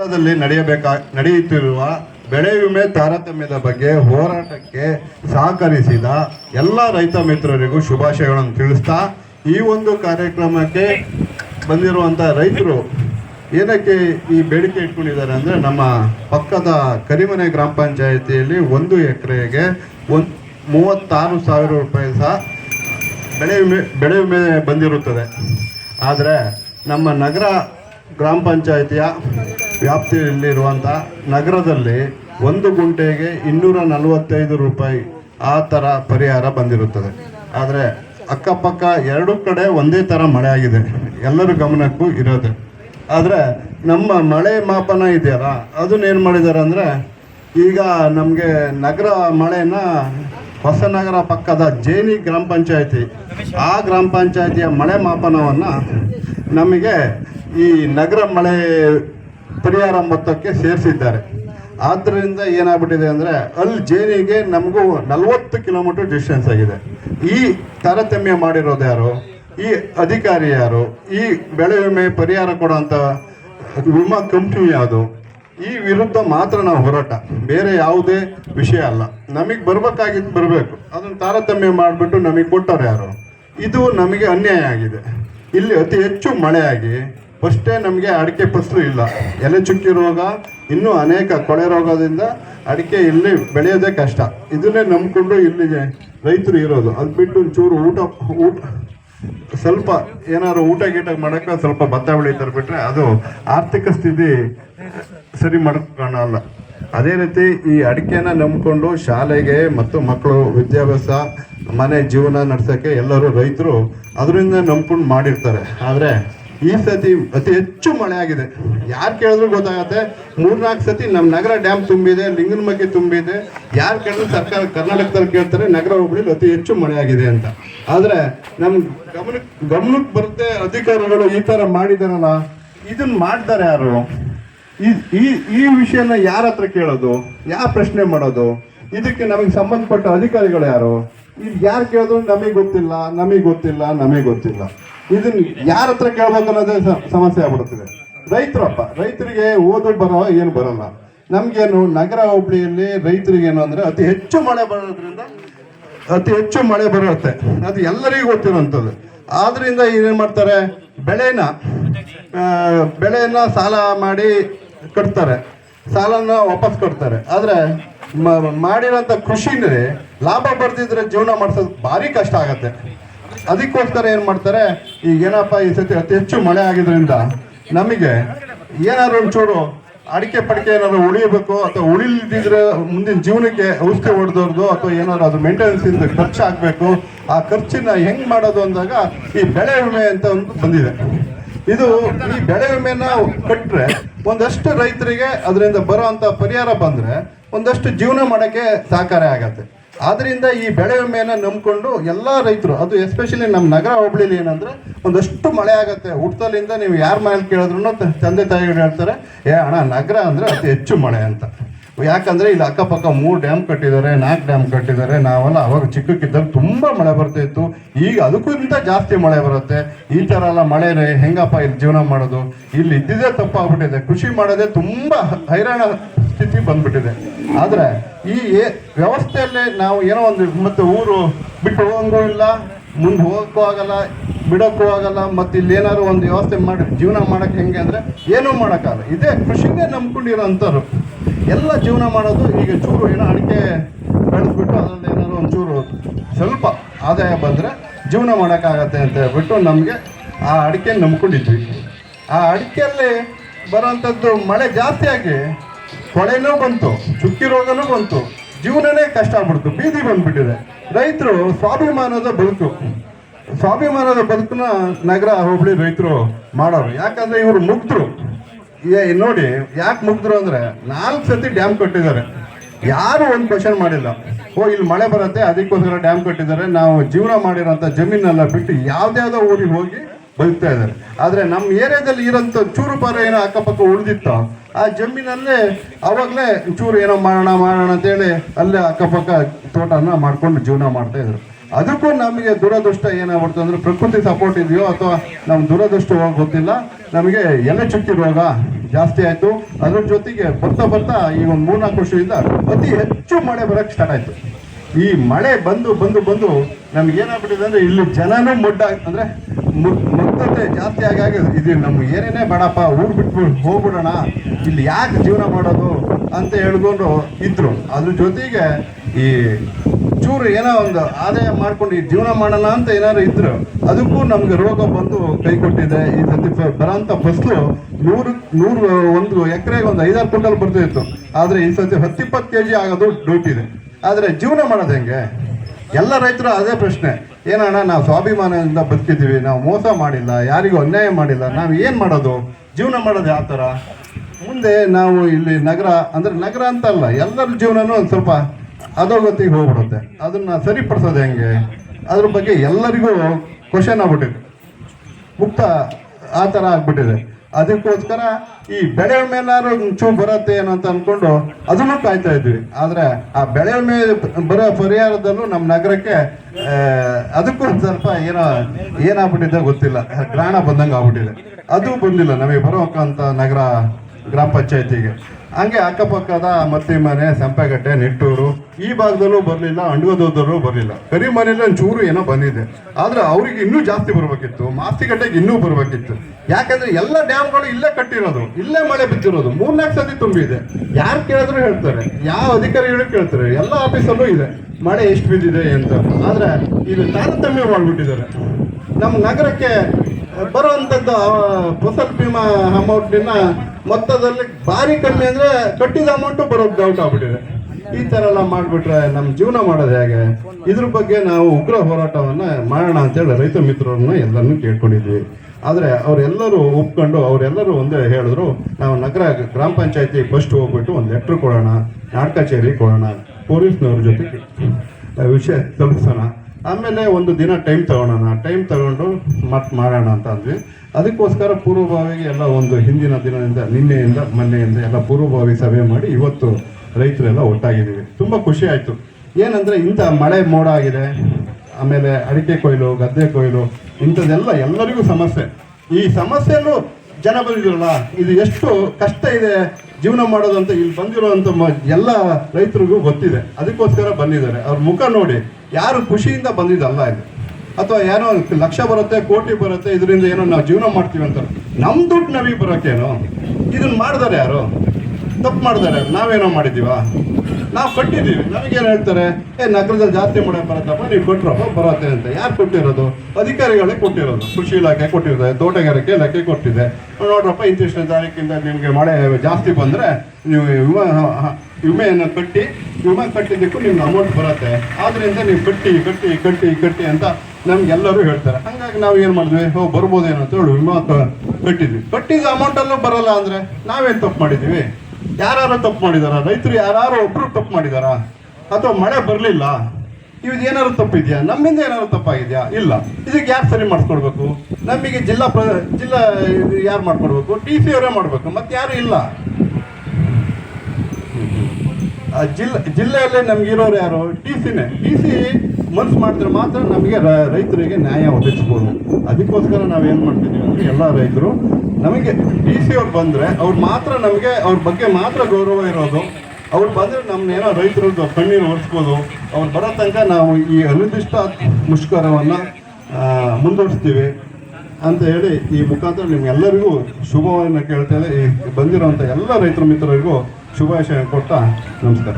ನಡೆಯಬೇಕಾ, ನಡೆಯುತ್ತಿರುವ ಬೆಳೆ ವಿಮೆ ತಾರತಮ್ಯದ ಬಗ್ಗೆ ಹೋರಾಟಕ್ಕೆ ಸಹಕರಿಸಿದ ಎಲ್ಲ ರೈತ ಮಿತ್ರರಿಗೂ ಶುಭಾಶಯಗಳನ್ನು ತಿಳಿಸ್ತಾ, ಈ ಒಂದು ಕಾರ್ಯಕ್ರಮಕ್ಕೆ ಬಂದಿರುವಂಥ ರೈತರು ಏನಕ್ಕೆ ಈ ಬೇಡಿಕೆ ಇಟ್ಕೊಂಡಿದ್ದಾರೆ ಅಂದರೆ ನಮ್ಮ ಪಕ್ಕದ ಕರಿಮನೆ ಗ್ರಾಮ ಪಂಚಾಯಿತಿಯಲ್ಲಿ ಒಂದು ಎಕರೆಗೆ ಒಂದು ಮೂವತ್ತಾರು ಸಾವಿರ ರೂಪಾಯಿ ಸಹ ಬೆಳೆ ವಿಮೆ ಬೆಳೆ ವಿಮೆ ಬಂದಿರುತ್ತದೆ. ಆದರೆ ನಮ್ಮ ನಗರ ಗ್ರಾಮ ಪಂಚಾಯಿತಿಯ ವ್ಯಾಪ್ತಿಯಲ್ಲಿರುವಂಥ ನಗರದಲ್ಲಿ ಒಂದು ಗುಂಟೆಗೆ ಇನ್ನೂರ ನಲವತ್ತೈದು ರೂಪಾಯಿ ಆ ಥರ ಪರಿಹಾರ ಬಂದಿರುತ್ತದೆ. ಆದರೆ ಅಕ್ಕಪಕ್ಕ ಎರಡೂ ಕಡೆ ಒಂದೇ ಥರ ಮಳೆ ಆಗಿದೆ. ಎಲ್ಲರ ಗಮನಕ್ಕೂ ಇರೋದು. ಆದರೆ ನಮ್ಮ ಮಳೆ ಮಾಪನ ಇದೆಯಲ್ಲ ಅದನ್ನೇನು ಮಾಡಿದ್ದಾರೆ ಅಂದರೆ, ಈಗ ನಮಗೆ ನಗರ ಮಳೆನ ಹೊಸನಗರ ಪಕ್ಕದ ಜೇನಿ ಗ್ರಾಮ ಪಂಚಾಯತಿ, ಆ ಗ್ರಾಮ ಪಂಚಾಯತಿಯ ಮಳೆ ಮಾಪನವನ್ನು ನಮಗೆ ಈ ನಗರ ಮಳೆ ಪರಿಹಾರ ಮೊತ್ತಕ್ಕೆ ಸೇರಿಸಿದ್ದಾರೆ. ಆದ್ದರಿಂದ ಏನಾಗ್ಬಿಟ್ಟಿದೆ ಅಂದರೆ ಅಲ್ಲಿ ಜೇನಿಗೆ ನಮಗೂ ನಲವತ್ತು ಕಿಲೋಮೀಟರ್ ಡಿಸ್ಟೆನ್ಸ್ ಆಗಿದೆ. ಈ ತಾರತಮ್ಯ ಮಾಡಿರೋದು ಯಾರು? ಈ ಅಧಿಕಾರಿ ಯಾರು? ಈ ಬೆಳೆ ವಿಮೆ ಪರಿಹಾರ ಕೊಡೋಂಥ ವಿಮಾ ಕಂಪ್ನಿ ಯಾವುದು? ಈ ವಿರುದ್ಧ ಮಾತ್ರ ನಾವು ಹೋರಾಟ. ಬೇರೆ ಯಾವುದೇ ವಿಷಯ ಅಲ್ಲ. ನಮಗೆ ಬರಬೇಕಾಗಿದ್ದು ಬರಬೇಕು. ಅದನ್ನು ತಾರತಮ್ಯ ಮಾಡಿಬಿಟ್ಟು ನಮಗೆ ಕೊಟ್ಟವ್ರು ಯಾರು? ಇದು ನಮಗೆ ಅನ್ಯಾಯ ಆಗಿದೆ. ಇಲ್ಲಿ ಅತಿ ಹೆಚ್ಚು ಮಳೆಯಾಗಿ ಫಸ್ಟೇ ನಮಗೆ ಅಡಿಕೆ ಫಸಲು ಇಲ್ಲ. ಎಲೆ ಚುಕ್ಕಿ ರೋಗ, ಇನ್ನೂ ಅನೇಕ ಕೊಳೆ ರೋಗದಿಂದ ಅಡಿಕೆ ಇಲ್ಲಿ ಬೆಳೆಯೋದೇ ಕಷ್ಟ. ಇದನ್ನೇ ನಂಬಿಕೊಂಡು ಇಲ್ಲಿಗೆ ರೈತರು ಇರೋದು. ಅದು ಬಿಟ್ಟು ಒಂಚೂರು ಊಟ ಊಟ, ಸ್ವಲ್ಪ ಏನಾದ್ರು ಊಟ ಗೀಟ ಮಾಡೋಕ್ಕೆ ಸ್ವಲ್ಪ ಭತ್ತ ಬೆಳೀತಾರೆ ಬಿಟ್ಟರೆ ಅದು ಆರ್ಥಿಕ ಸ್ಥಿತಿ ಸರಿ ಮಾಡಕ್ ಕಾಣಲ್ಲ ಅದೇ ರೀತಿ ಈ ಅಡಿಕೆನ ನಂಬಿಕೊಂಡು ಶಾಲೆಗೆ ಮತ್ತು ಮಕ್ಕಳು ವಿದ್ಯಾಭ್ಯಾಸ, ಮನೆ ಜೀವನ ನಡೆಸೋಕ್ಕೆ ಎಲ್ಲರೂ ರೈತರು ಅದರಿಂದ ನಂಬ್ಕೊಂಡು ಮಾಡಿರ್ತಾರೆ. ಆದರೆ ಈ ಸತಿ ಅತಿ ಹೆಚ್ಚು ಮಳೆ ಆಗಿದೆ. ಯಾರು ಕೇಳಿದ್ರು ಗೊತ್ತಾಗತ್ತೆ. ಮೂರ್ನಾಲ್ಕು ಸತಿ ನಮ್ಮ ನಗರ ಡ್ಯಾಮ್ ತುಂಬಿದೆ, ಲಿಂಗನಮಕ್ಕಿ ತುಂಬಿದೆ. ಯಾರು ಕೇಳಿದ್ರು ಸರ್ಕಾರ ಕರ್ನಾಟಕದಲ್ಲಿ ಕೇಳ್ತಾರೆ, ನಗರ ಹೋಬಳಿಲಿ ಅತಿ ಹೆಚ್ಚು ಮಳೆ ಆಗಿದೆ ಅಂತ. ಆದರೆ ನಮ್ಮ ಗಮನಕ್ಕೆ ಗಮನಕ್ಕೆ ಬರುತ್ತೆ ಅಧಿಕಾರಿಗಳು ಈ ಥರ ಮಾಡಿದಾರಲ್ಲ ಇದನ್ನು ಮಾಡ್ತಾರೆ ಯಾರು? ಈ ಈ ಈ ವಿಷಯನ ಯಾರ ಹತ್ರ ಕೇಳೋದು? ಯಾವ ಪ್ರಶ್ನೆ ಮಾಡೋದು? ಇದಕ್ಕೆ ನಮಗೆ ಸಂಬಂಧಪಟ್ಟ ಅಧಿಕಾರಿಗಳು ಯಾರು? ಇದು ಯಾರು ಕೇಳಿದ್ರು ನಮಗೆ ಗೊತ್ತಿಲ್ಲ ನಮಗೆ ಗೊತ್ತಿಲ್ಲ ನಮಗೆ ಗೊತ್ತಿಲ್ಲ. ಇದನ್ನ ಯಾರ ಹತ್ರ ಕೇಳ್ಬೇಕು ಅನ್ನೋದೇ ಸಮಸ್ಯೆ ಆಗ್ಬಿಡುತ್ತದೆ ರೈತರಪ್ಪ, ರೈತರಿಗೆ ಓದು ಬರೋ ಏನು ಬರಲ್ಲ. ನಮ್ಗೇನು ನಗರ ಹೋಬಳಿಯಲ್ಲಿ ರೈತರಿಗೇನು ಅಂದರೆ ಅತಿ ಹೆಚ್ಚು ಮಳೆ ಬರೋದ್ರಿಂದ ಅತಿ ಹೆಚ್ಚು ಮಳೆ ಬರುತ್ತೆ. ಅದು ಎಲ್ಲರಿಗೂ ಗೊತ್ತಿರೋಂಥದ್ದು. ಆದ್ರಿಂದ ಏನೇನು ಮಾಡ್ತಾರೆ? ಬೆಳೆನ ಬೆಳೆಯನ್ನು ಸಾಲ ಮಾಡಿ ಕಟ್ತಾರೆ. ಸಾಲನ ವಾಪಸ್ ಕೊಡ್ತಾರೆ ಆದರೆ ಮಾಡಿರೋಂಥ ಕೃಷಿನೇ ಲಾಭ ಬರ್ದಿದ್ರೆ ಜೀವನ ಮಾಡ್ಸೋದು ಭಾರಿ ಕಷ್ಟ ಆಗತ್ತೆ. ಅದಕ್ಕೋಸ್ಕರ ಏನು ಮಾಡ್ತಾರೆ ಈಗ ಏನಪ್ಪ ಈ ಸತಿ ಅತಿ ಹೆಚ್ಚು ಮಳೆ ಆಗಿದ್ರಿಂದ ನಮಗೆ ಏನಾದ್ರು ಒಂಚೂರು ಅಡಿಕೆ ಪಡಿಕೆ ಏನಾದ್ರು ಉಳಿಯಬೇಕು ಅಥವಾ ಉಳಿಲ್ದಿದ್ರೆ ಮುಂದಿನ ಜೀವನಕ್ಕೆ ಔಷಧಿ ಹೊಡೆದವ್ರದ್ದು ಅಥವಾ ಏನಾದ್ರು ಅದು ಮೇಂಟೆನೆನ್ಸ್ ಇಂದ ಖರ್ಚು ಆಗಬೇಕು ಆ ಖರ್ಚನ್ನ ಹೆಂಗ್ ಮಾಡೋದು ಅಂದಾಗ ಈ ಬೆಳೆ ವಿಮೆ ಅಂತ ಒಂದು ಬಂದಿದೆ. ಇದು ಈ ಬೆಳೆ ವಿಮೆನ ಕಟ್ಟರೆ ಒಂದಷ್ಟು ರೈತರಿಗೆ ಅದರಿಂದ ಬರೋ ಅಂಥ ಪರಿಹಾರ ಬಂದ್ರೆ ಒಂದಷ್ಟು ಜೀವನ ಮಾಡೋಕ್ಕೆ ಸಹಕಾರ ಆಗತ್ತೆ. ಆದ್ದರಿಂದ ಈ ಬೆಳೆ ವಿಮೆಯನ್ನು ನಂಬಿಕೊಂಡು ಎಲ್ಲ ರೈತರು, ಅದು ಎಸ್ಪೆಷಲಿ ನಮ್ಮ ನಗರ ಹೋಬಳಿಲಿ ಏನಂದ್ರೆ ಒಂದಷ್ಟು ಮಳೆ ಆಗುತ್ತೆ. ಹುಟ್ಟದಲ್ಲಿಂದ ನೀವು ಯಾರ ಮನೇಲಿ ಕೇಳಿದ್ರು ತಂದೆ ತಾಯಿಗಳು ಹೇಳ್ತಾರೆ, ಏ ಅಣ್ಣ, ನಗರ ಅಂದ್ರೆ ಅತಿ ಹೆಚ್ಚು ಮಳೆ ಅಂತ. ಯಾಕಂದ್ರೆ ಇಲ್ಲಿ ಅಕ್ಕಪಕ್ಕ ಮೂರು ಡ್ಯಾಮ್ ಕಟ್ಟಿದ್ದಾರೆ, ನಾಲ್ಕು ಡ್ಯಾಮ್ ಕಟ್ಟಿದ್ದಾರೆ. ನಾವೆಲ್ಲ ಅವಾಗ ಚಿಕ್ಕಕ್ಕಿದ್ದಾಗ ತುಂಬಾ ಮಳೆ ಬರ್ತಾಯಿತ್ತು ಈಗ ಅದಕ್ಕಿಂತ ಜಾಸ್ತಿ ಮಳೆ ಬರುತ್ತೆ. ಈ ತರ ಎಲ್ಲ ಮಳೆ ಹೆಂಗಪ್ಪ ಇಲ್ಲಿ ಜೀವನ ಮಾಡೋದು? ಇಲ್ಲಿ ಇದ್ದಿದ್ದೇ ತಪ್ಪಾಗ್ಬಿಟ್ಟಿದೆ. ಕೃಷಿ ಮಾಡೋದೇ ತುಂಬಾ ಹೈರಾಣ ಸ್ಥಿತಿ ಬಂದ್ಬಿಟ್ಟಿದೆ. ಆದರೆ ಈ ವ್ಯವಸ್ಥೆಯಲ್ಲಿ ನಾವು ಏನೋ ಒಂದು ಮತ್ತೆ ಊರು ಬಿಟ್ಟು ಹೋಗಂಗೂ ಇಲ್ಲ, ಮುಂದೆ ಹೋಗೋಕ್ಕೂ ಆಗಲ್ಲ, ಬಿಡೋಕ್ಕೂ ಆಗಲ್ಲ, ಮತ್ತೆ ಇಲ್ಲಿ ಏನಾದ್ರು ಒಂದು ವ್ಯವಸ್ಥೆ ಮಾಡಿ ಜೀವನ ಮಾಡೋಕ್ಕೆ ಹೆಂಗೆ ಅಂದ್ರೆ ಏನೂ ಮಾಡೋಕ್ಕಾಗಲ್ಲ. ಇದೇ ಕೃಷಿಗೆ ನಂಬ್ಕೊಂಡಿರೋಂಥವ್ರು. ಎಲ್ಲ ಜೀವನ ಮಾಡೋದು ಈಗ ಚೂರು ಏನೋ ಅಡಿಕೆ ಬೆಳೆದ್ಬಿಟ್ಟು ಅದರಲ್ಲಿ ಏನಾದ್ರು ಒಂಚೂರು ಸ್ವಲ್ಪ ಆದಾಯ ಬಂದರೆ ಜೀವನ ಮಾಡೋಕ್ಕಾಗತ್ತೆ ಅಂತ ಹೇಳ್ಬಿಟ್ಟು ನಮಗೆ ಆ ಅಡಿಕೆ ನಂಬ್ಕೊಂಡಿದ್ವಿ. ಆ ಅಡಿಕೆಯಲ್ಲಿ ಬರೋಂಥದ್ದು ಮಳೆ ಜಾಸ್ತಿ ಆಗಿ ಕೊಳೆನೂ ಬಂತು ಚುಕ್ಕಿ ರೋಗನೂ ಬಂತು. ಜೀವನನೇ ಕಷ್ಟ ಆಗ್ಬಿಡ್ತು, ಬೀದಿ ಬಂದ್ಬಿಟ್ಟಿದೆ. ರೈತರು ಸ್ವಾಭಿಮಾನದ ಬದುಕು. ಸ್ವಾಭಿಮಾನದ ಬದುಕನ್ನ ನಗರ, ಹೋಬಳಿ ರೈತರು ಮಾಡೋರು. ಯಾಕಂದ್ರೆ ಇವರು ಮುಗ್ಧರು ಏ ನೋಡಿ, ಯಾಕೆ ಮುಗ್ಧರು ಅಂದ್ರೆ ನಾಲ್ಕು ಸತಿ ಡ್ಯಾಮ್ ಕಟ್ಟಿದ್ದಾರೆ. ಯಾರು ಒಂದು ಕ್ವಶನ್ ಮಾಡಿಲ್ಲ. ಓ, ಇಲ್ಲಿ ಮಳೆ ಬರುತ್ತೆ, ಅದಕ್ಕೋಸ್ಕರ ಡ್ಯಾಮ್ ಕಟ್ಟಿದ್ದಾರೆ. ನಾವು ಜೀವನ ಮಾಡಿರೋಂಥ ಜಮೀನೆಲ್ಲ ಬಿಟ್ಟು ಯಾವ್ದ್ಯಾವ್ದೋ ಊರಿಗೆ ಹೋಗಿ ಬದುಕ್ತಾ ಇದ್ದಾರೆ. ಆದರೆ ನಮ್ಮ ಏರಿಯಾದಲ್ಲಿ ಇರೋಂಥ ಚೂರು ಪಾರ ಏನೋ ಅಕ್ಕಪಕ್ಕ ಉಳಿದಿತ್ತು ಆ ಜಮೀನಲ್ಲೇ ಅವಾಗಲೇ ಚೂರು ಏನೋ ಮಾಡೋಣ ಮಾಡೋಣ ಅಂತೇಳಿ ಅಲ್ಲೇ ಅಕ್ಕಪಕ್ಕ ತೋಟನ ಮಾಡ್ಕೊಂಡು ಜೀವನ ಮಾಡ್ತಾ ಇದ್ರು. ಅದಕ್ಕೂ ನಮಗೆ ದುರದೃಷ್ಟ ಏನಾಗ್ಬಿಡ್ತು ಅಂದ್ರೆ ಪ್ರಕೃತಿ ಸಪೋರ್ಟ್ ಇದೆಯೋ ಅಥವಾ ನಮ್ಮ ದುರದೃಷ್ಟವಾಗಿ ಗೊತ್ತಿಲ್ಲ. ನಮಗೆ ಎಲೆ ಚುಕ್ಕಿ ರೋಗ ಜಾಸ್ತಿ ಆಯ್ತು. ಅದ್ರ ಜೊತೆಗೆ ಬರ್ತಾ ಬರ್ತಾ ಈ ಒಂದು ಮೂರ್ನಾಲ್ಕು ವರ್ಷದಿಂದ ಅತಿ ಹೆಚ್ಚು ಮಳೆ ಬರಕ್ಕೆ ಸ್ಟಾರ್ಟ್ ಆಯ್ತು. ಈ ಮಳೆ ಬಂದು ಬಂದು ಬಂದು ನಮ್ಗೆ ಏನಾಗ್ಬಿಟ್ಟಿದೆ ಅಂದ್ರೆ ಇಲ್ಲಿ ಜನನೂ ಮುಡ್ಡ ಅಂದ್ರೆ ಮುಗ್ಧತೆ ಜಾಸ್ತಿ ಆಗಾಗ ಇದು ನಮ್ಗೆ ಏನೇನೇ ಬೇಡಪ್ಪ, ಊರು ಬಿಟ್ಟು ಹೋಗ್ಬಿಡೋಣ, ಇಲ್ಲಿ ಯಾಕೆ ಜೀವನ ಮಾಡೋದು ಅಂತ ಹೇಳ್ಕೊಂಡು ಇದ್ರು. ಅದ್ರ ಜೊತೆಗೆ ಈ ಚೂರು ಏನೋ ಒಂದು ಆದಾಯ ಮಾಡ್ಕೊಂಡು ಈ ಜೀವನ ಮಾಡೋಣ ಅಂತ ಏನಾದ್ರು ಇದ್ರು, ಅದಕ್ಕೂ ನಮ್ಗೆ ರೋಗ ಬಂದು ಕೈ ಕೊಟ್ಟಿದೆ. ಈ ಸತಿ ಬರೋಂತ ಫಸ್ಲು ನೂರು ನೂರು ಒಂದು ಎಕರೆಗೆ ಒಂದು ಐದಾರು ಕ್ವಿಂಟಲ್ ಬರ್ತಿತ್ತು ಆದ್ರೆ ಈ ಸತಿ ಹತ್ತಿಪ್ಪತ್ತು ಕೆ ಜಿ ಆಗೋದು ಡೌಟ್ ಇದೆ. ಆದ್ರೆ ಜೀವನ ಮಾಡೋದು ಹೆಂಗೆ? ಎಲ್ಲ ರೈತರು ಅದೇ ಪ್ರಶ್ನೆ. ಏನಣ್ಣ, ನಾವು ಸ್ವಾಭಿಮಾನದಿಂದ ಬದುಕಿದ್ದೀವಿ, ನಾವು ಮೋಸ ಮಾಡಿಲ್ಲ, ಯಾರಿಗೂ ಅನ್ಯಾಯ ಮಾಡಿಲ್ಲ, ನಾವು ಏನು ಮಾಡೋದು? ಜೀವನ ಮಾಡೋದು ಯಾವ ಥರ? ಮುಂದೆ ನಾವು ಇಲ್ಲಿ ನಗರ, ಅಂದರೆ ನಗರ ಅಂತಲ್ಲ ಎಲ್ಲರ ಜೀವನನೂ ಒಂದು ಸ್ವಲ್ಪ ಅಧೋಗತಿಗೆ ಹೋಗ್ಬಿಡುತ್ತೆ. ಅದನ್ನು ಸರಿಪಡಿಸೋದು ಹೆಂಗೆ? ಅದ್ರ ಬಗ್ಗೆ ಎಲ್ಲರಿಗೂ ಕ್ವಶನ್ ಆಗ್ಬಿಟ್ಟಿದೆ. ಮುಕ್ತ ಆ ಥರ ಆಗ್ಬಿಟ್ಟಿದೆ. ಅದಕ್ಕೋಸ್ಕರ ಈ ಬೆಳೆ ಮೇಲಾದ್ರೂ ಒಂಚೂರು ಬರುತ್ತೆ ಏನೋ ಅಂತ ಅಂದ್ಕೊಂಡು ಅದನ್ನು ಕಾಯ್ತಾ ಇದ್ವಿ ಆದ್ರೆ ಆ ಬೆಳೆ ಮೇಲೆ ಬರೋ ಪರಿಹಾರದಲ್ಲೂ ನಮ್ಮ ನಗರಕ್ಕೆ ಅದಕ್ಕೂ ಒಂದು ಸ್ವಲ್ಪ ಏನೋ ಏನಾಗ್ಬಿಟ್ಟಿದೆ ಗೊತ್ತಿಲ್ಲ. ಗ್ರಾಣ ಬಂದಂಗೆ ಆಗ್ಬಿಟ್ಟಿದೆ. ಅದು ಬಂದಿಲ್ಲ. ನಮಗೆ ಬರೋಕ್ಕಂಥ ನಗರ ಗ್ರಾಮ ಪಂಚಾಯತಿಗೆ. ಹಂಗೆ ಅಕ್ಕಪಕ್ಕದ ಮನೆ, ಸಂಪೆಗಟ್ಟೆ, ನಿಟ್ಟೂರು, ಈ ಭಾಗದಲ್ಲೂ ಬರಲಿಲ್ಲ ಅಂಡ್ಗದೋದಲ್ಲೂ ಬರಲಿಲ್ಲ. ಕರಿ ಒಂದು ಚೂರು ಏನೋ ಬಂದಿದೆ. ಆದ್ರೆ ಅವ್ರಿಗೆ ಇನ್ನೂ ಜಾಸ್ತಿ ಬರಬೇಕಿತ್ತು. ಮಾಸ್ತಿಗಟ್ಟೆಗೆ ಇನ್ನೂ ಬರ್ಬೇಕಿತ್ತು. ಯಾಕಂದ್ರೆ ಎಲ್ಲ ಡ್ಯಾಮ್ಗಳು ಇಲ್ಲೇ ಕಟ್ಟಿರೋದು. ಇಲ್ಲೇ ಮಳೆ ಬಿದ್ದಿರೋದು. ಮೂರ್ನಾಲ್ಕು ಸತಿ ತುಂಬಿದೆ. ಯಾರು ಕೇಳಿದ್ರು ಹೇಳ್ತಾರೆ. ಯಾವ ಅಧಿಕಾರಿಗಳು ಕೇಳ್ತಾರೆ. ಎಲ್ಲ ಆಫೀಸಲ್ಲೂ ಇದೆ. ಮಳೆ ಎಷ್ಟು ಬಿದ್ದಿದೆ ಅಂತ. ಆದ್ರೆ ಇದು ತಾರತಮ್ಯ ಮಾಡ್ಬಿಟ್ಟಿದ್ದಾರೆ. ನಮ್ಮ ನಗರಕ್ಕೆ ಬರುವಂಥದ್ದು ಫಸಲ್ ಬಿಮಾ ಅಮೌಂಟಿನ ಮೊತ್ತದಲ್ಲಿ ಭಾರಿ ಕಮ್ಮಿ ಅಂದ್ರೆ ಕಟ್ಟಿದ ಅಮೌಂಟು ಬರೋದು ಡೌಟ್ ಆಗ್ಬಿಟ್ಟಿದೆ. ಈ ಥರ ಎಲ್ಲ ಮಾಡ್ಬಿಟ್ರೆ ನಮ್ಮ ಜೀವನ ಮಾಡೋದು ಹೇಗೆ? ಇದ್ರ ಬಗ್ಗೆ ನಾವು ಉಗ್ರ ಹೋರಾಟವನ್ನ ಮಾಡೋಣ ಅಂತೇಳಿ ರೈತ ಮಿತ್ರರನ್ನ ಎಲ್ಲರನ್ನು ಕೇಳ್ಕೊಂಡಿದ್ವಿ. ಆದ್ರೆ ಅವರೆಲ್ಲರೂ ಒಪ್ಕೊಂಡು, ಅವರೆಲ್ಲರೂ ಒಂದೇ ಹೇಳಿದ್ರು, ನಾವು ನಗರ ಗ್ರಾಮ ಪಂಚಾಯತಿ ಫಸ್ಟ್ ಹೋಗ್ಬಿಟ್ಟು ಒಂದು ಲೆಟ್ರ್ ಕೊಡೋಣ ನಾಡ್ ಕಚೇರಿ ಕೊಡೋಣ, ಪೊಲೀಸ್ನವ್ರ ಜೊತೆಗೆ. ವಿಷಯ ತಲುಪಿಸೋಣ. ಆಮೇಲೆ ಒಂದು ದಿನ ಟೈಮ್ ತಗೊಳೋಣ ಟೈಮ್ ತಗೊಂಡು ಮತ್ತೆ ಮಾಡೋಣ ಅಂತ ಅಂದ್ವಿ. ಅದಕ್ಕೋಸ್ಕರ ಪೂರ್ವಭಾವಿಗೆ ಎಲ್ಲ ಒಂದು ಹಿಂದಿನ ದಿನದಿಂದ, ನಿನ್ನೆಯಿಂದ, ಮೊನ್ನೆಯಿಂದ ಎಲ್ಲ ಪೂರ್ವಭಾವಿ ಸಭೆ ಮಾಡಿ ಇವತ್ತು ರೈತರೆಲ್ಲ ಒಟ್ಟಾಗಿದ್ದೀವಿ. ತುಂಬ ಖುಷಿ ಆಯಿತು. ಏನಂದರೆ ಇಂಥ ಮಳೆ ಮೋಡ ಆಗಿದೆ, ಆಮೇಲೆ ಅಡಿಕೆ ಕೊಯ್ಲು, ಗದ್ದೆ ಕೊಯ್ಲು, ಇಂಥದ್ದೆಲ್ಲ ಎಲ್ಲರಿಗೂ ಸಮಸ್ಯೆ. ಈ ಸಮಸ್ಯೆಯಲ್ಲೂ ಜನ ಬಂದಿದ್ರಲ್ಲ, ಇದು ಎಷ್ಟು ಕಷ್ಟ ಇದೆ ಜೀವನ ಮಾಡೋದಂತ ಇಲ್ಲಿ ಬಂದಿರುವಂಥ ಎಲ್ಲ ರೈತರಿಗೂ ಗೊತ್ತಿದೆ. ಅದಕ್ಕೋಸ್ಕರ ಬಂದಿದ್ದಾರೆ. ಅವ್ರ ಮುಖ ನೋಡಿ, ಯಾರು ಖುಷಿಯಿಂದ ಬಂದಿದ್ದಲ್ಲ ಇದು. ಅಥವಾ ಏನೋ ಲಕ್ಷ ಬರುತ್ತೆ, ಕೋಟಿ ಬರುತ್ತೆ, ಇದರಿಂದ ಏನೋ ನಾವು ಜೀವನ ಮಾಡ್ತೀವಿ ಅಂತ. ನಮ್ಮ ದುಡ್ಡು ನವಿ ಬರೋಕೇನು? ಇದನ್ನ ಮಾಡಿದಾರೆ ಯಾರು? ತಪ್ಪು ಮಾಡಿದಾರೆ ನಾವೇನೋ ಮಾಡಿದೀವ ನಾವು ಕೊಟ್ಟಿದ್ದೀವಿ. ನಮಗೇನು ಹೇಳ್ತಾರೆ? ಏ, ನಗರದಲ್ಲಿ ಜಾಸ್ತಿ ಮಾಡೋ ಬರುತ್ತಪ್ಪ, ನೀವು ಕೊಟ್ಟರಪ್ಪ ಬರತ್ತೆ ಅಂತ. ಯಾರು ಕೊಟ್ಟಿರೋದು? ಅಧಿಕಾರಿಗಳೇ ಕೊಟ್ಟಿರೋದು. ಕೃಷಿ ಇಲಾಖೆ ಕೊಟ್ಟಿರೋದು. ತೋಟಗಾರಿಕೆ ಇಲಾಖೆ ಕೊಟ್ಟಿದೆ. ನೋಡ್ರಪ್ಪ, ಇಂತಿಷ್ಟು ತಾರೀಕಿಂದ ನಿಮಗೆ ಮಳೆ ಜಾಸ್ತಿ ಬಂದರೆ ನೀವು ವಿಮೆ ವಿಮೆಯನ್ನು ಕಟ್ಟಿ, ವಿಮೆ ಕಟ್ಟಿದ್ದಕ್ಕೂ ನಿಮ್ಗೆ ಅಮೌಂಟ್ ಬರುತ್ತೆ. ಆದ್ದರಿಂದ ನೀವು ಕಟ್ಟಿ ಕಟ್ಟಿ ಕಟ್ಟಿ ಕಟ್ಟಿ ಅಂತ ನಮ್ಗೆಲ್ಲರೂ ಹೇಳ್ತಾರೆ. ಹಂಗಾಗಿ ನಾವು ಏನು ಮಾಡಿದ್ವಿ? ಹೋ ಬರ್ಬೋದೇನೋ ಅಂತ ಹೇಳಿ ವಿಮಾ ಕಟ್ಟಿದ್ವಿ. ಕಟ್ಟಿದ ಅಮೌಂಟಲ್ಲೂ ಬರಲ್ಲ ಅಂದರೆ ನಾವೇನು ತಪ್ಪು ಮಾಡಿದ್ದೀವಿ? ಯಾರು ತಪ್ಪು ಮಾಡಿದಾರ? ರೈತರು ಯಾರು ಒಬ್ರು ತಪ್ಪು ಮಾಡಿದಾರ? ಅಥವಾ ಮಳೆ ಬರಲಿಲ್ಲ? ಇವ್ದು ಏನಾದ್ರು ತಪ್ಪಿದ್ಯಾ? ನಮ್ಮಿಂದ ಏನಾದ್ರು ತಪ್ಪಾಗಿದೆಯಾ? ಇಲ್ಲ. ಇದಕ್ಕೆ ಯಾರು ಸರಿ ಮಾಡಿಸ್ಕೊಡ್ಬೇಕು? ನಮಗೆ ಜಿಲ್ಲಾ ಪ್ರ, ಜಿಲ್ಲಾ ಯಾರು ಮಾಡ್ಕೊಡ್ಬೇಕು? ಟಿ ಸಿ ಅವರೇ ಮಾಡಬೇಕು. ಮತ್ತೆ ಯಾರು ಇಲ್ಲ. ಜಿಲ್ಲೆ ಜಿಲ್ಲೆಯಲ್ಲೇ ನಮ್ಗೆ ಇರೋರು ಯಾರು ಟಿ ಸಿನೇ ಟಿ ಸಿ ಮನ್ಸು ಮಾಡಿದ್ರೆ ಮಾತ್ರ ನಮಗೆ ರೈತರಿಗೆ ನ್ಯಾಯ ಒದಗಿಸ್ಬೋದು. ಅದಕ್ಕೋಸ್ಕರ ನಾವೇನು ಮಾಡ್ತಿದ್ದೀವಿ ಅಂದರೆ ಎಲ್ಲ ರೈತರು ನಮಗೆ ಡಿ ಸಿ ಅವ್ರು ಬಂದರೆ, ಅವ್ರು ಮಾತ್ರ ನಮಗೆ, ಅವ್ರ ಬಗ್ಗೆ ಮಾತ್ರ ಗೌರವ ಇರೋದು. ಅವ್ರು ಬಂದರೆ ನಮ್ಮನ್ನೇನೋ ರೈತರದ್ದು ಕಣ್ಣೀರು ಒರೆಸ್ಬೋದು. ಅವ್ರು ಬರೋ ತನಕ ನಾವು ಈ ಅನಿರ್ದಿಷ್ಟ ಮುಷ್ಕರವನ್ನು ಮುಂದುವರಿಸ್ತೀವಿ ಅಂತ ಹೇಳಿ ಈ ಮುಖಾಂತರ ನಿಮ್ಗೆಲ್ಲರಿಗೂ ಶುಭವನ್ನು ಕೇಳ್ತೇವೆ ಈ ಬಂದಿರೋಂಥ ಎಲ್ಲ ರೈತರ ಮಿತ್ರರಿಗೂ ಶುಭಾಶಯ ಕೊಟ್ಟ ನಮಸ್ಕಾರ.